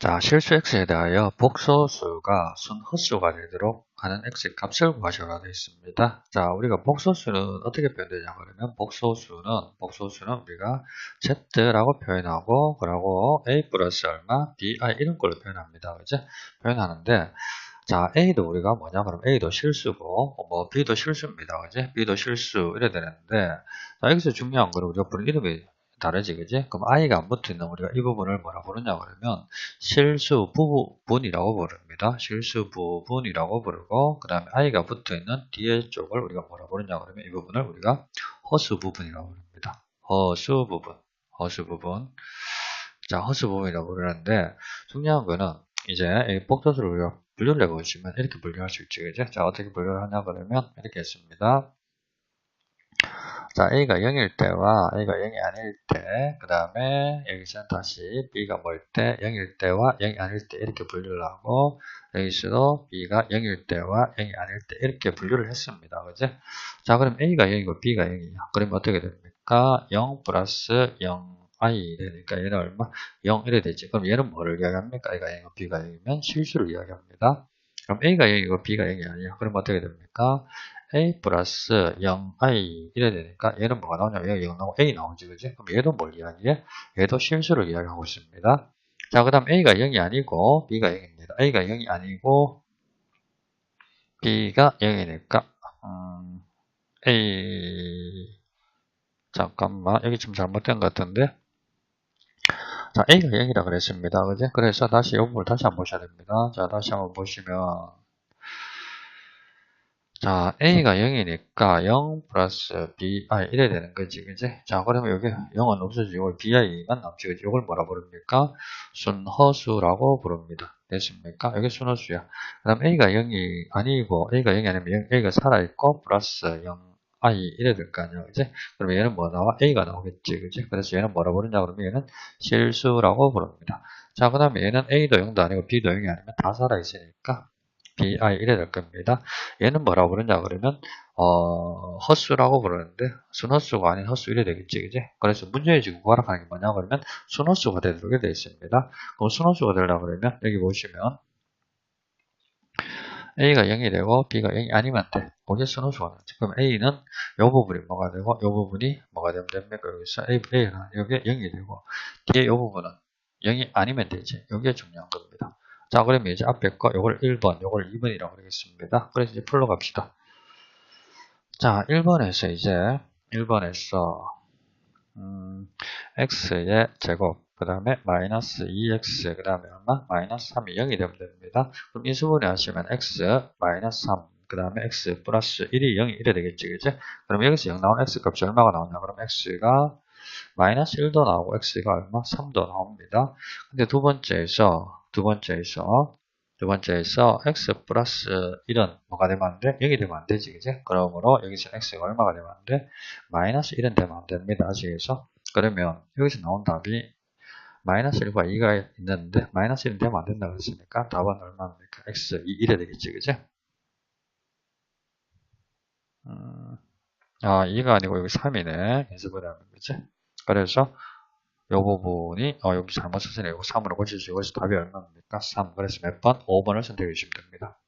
자, 실수 x에 대하여 복소수가 순허수가 되도록 하는 x 값을 구하시라 되어 있습니다. 자, 우리가 복소수는 어떻게 표현되냐 그러면 복소수는 복소수는 우리가 z라고 표현하고 그러고 a 플러스 얼마 bi 이런 걸로 표현합니다. 그죠? 표현하는데 자, a도 우리가 뭐냐 그러면 a도 실수고 뭐 b도 실수입니다. 그지? b도 실수 이래 되는데 자, 여기서 중요한 거는 우리가 부른 이름이 다르지, 그지? 그럼 i가 안 붙어 있는 우리가 이 부분을 뭐라 부르냐 그러면 실수 부분이라고 부릅니다. 실수 부분이라고 부르고 그 다음에 i가 붙어 있는 뒤에 쪽을 우리가 뭐라 부르냐 그러면 이 부분을 우리가 허수 부분이라고 부릅니다. 허수 부분, 허수 부분. 자, 허수 부분이라고 부르는데 중요한 거는 이제 이 복도수를 우리가 분류를 해보시면 이렇게 분류할 수 있지, 그죠? 자, 어떻게 분류를 하냐 그러면 이렇게 했습니다. 자, A가 0일 때와 A가 0이 아닐 때, 그 다음에 여기서는 다시 B가 뭐일 때, 0일 때와 0이 아닐 때 이렇게 분류를 하고, 여기서도 B가 0일 때와 0이 아닐 때 이렇게 분류를 했습니다. 그죠? 자, 그럼 A가 0이고 B가 0이냐? 그러면 어떻게 됩니까? 0 플러스 0i 되니까 얘는 얼마? 0 이래 되지. 그럼 얘는 뭐를 이야기합니까? A가 0이고 B가 0이면 실수를 이야기합니다. 그럼 A가 0이고 B가 0이 아니야. 그럼 어떻게 됩니까? A 플러스 0i 이래 되니까 얘는 뭐가 나오냐? 얘가 0 나오고 a 나오지, 그지? 그럼 얘도 뭘 이야기해? 얘도 실수를 이야기하고 있습니다. 자, 그 다음 a가 0이 아니고 b가 0입니다. a가 0이 아니고 b가 0이니까 음, a 잠깐만 여기 좀 잘못된 것 같은데 자 a가 0이라 그랬습니다. 그지? 그래서 다시 이 부분을 다시 한번 보셔야 됩니다. 자, 다시 한번 보시면 자, a가 0이니까 0 플러스 bi 이래 되는 거지, 그지? 자, 그러면 여기 0은 없어지고 bi만 남지, 그지? 이걸 뭐라 부릅니까? 순허수라고 부릅니다. 됐습니까? 여기 순허수야. 그 다음 a가 0이 아니고, a가 0이 아니면 0, a가 살아있고, 플러스 0i 이래 될 거 아니야, 그지? 그러면 얘는 뭐 나와? a가 나오겠지, 그지? 그래서 얘는 뭐라 부르냐, 그러면 얘는 실수라고 부릅니다. 자, 그 다음에 얘는 a도 0도 아니고 b도 0이 아니면 다 살아있으니까, bi 이래 될 겁니다. 얘는 뭐라고 부르냐 그러면 어, 헛수라고 부르는데 순헛수가 아닌 헛수 이래 되겠지 그지? 그래서 문제의 지금 구하라 하는 게 뭐냐 그러면 순헛수가 되도록 되어 있습니다. 그럼 순헛수가 되려고 그러면 여기 보시면 A가 0이 되고 B가 0이 아니면 돼. 거기에 순호수가 나지. 그럼 A는 이 부분이 뭐가 되고 이 부분이 뭐가 되면 됩니까? 여기서 A, A는 여기에 0이 되고 뒤에 이 부분은 0이 아니면 되지. 여기에 중요한 겁니다. 자, 그러면 이제 앞에 거, 요걸 1번, 요걸 2번이라고 하겠습니다. 그래서 이제 풀러 갑시다. 자, 1번에서 이제, 1번에서, 음, x의 제곱, 그 다음에 마이너스 2x, 그 다음에 얼마? 마이너스 3이 0이 되면 됩니다. 그럼 이 수분에 하시면 x 마이너스 3, 그 다음에 x 플러스 1이 0이 이래 되겠지, 그지? 그럼 여기서 0 나온 x 값이 얼마가 나오냐? 그럼 x가 마이너스 1도 나오고 x가 얼마? 3도 나옵니다. 근데 두 번째에서 두 번째에서 두 번째에서 x 플러스 1은 뭐가 되면 안 돼? 0이 되면 안 되지, 그지? 그러므로 여기서 x가 얼마가 되면 안 돼? 마이너스 1은 되면 안 됩니다. 아시겠어? 그러면 여기서 나온 답이 마이너스 1과 2가 있는데 마이너스 1은 되면 안 된다 그랬으니까 답은 얼마입니까? x 2, 1이 되겠지, 그지? 음, 아, 2가 아니고 여기 3이네. 연습을 하는 거지. 그래서 요 부분이 어 여기 잘못 이거 3으로 고치시고 답이 얼마입니까? 3. 그래서 몇 번? 5번을 선택해 주시면 됩니다.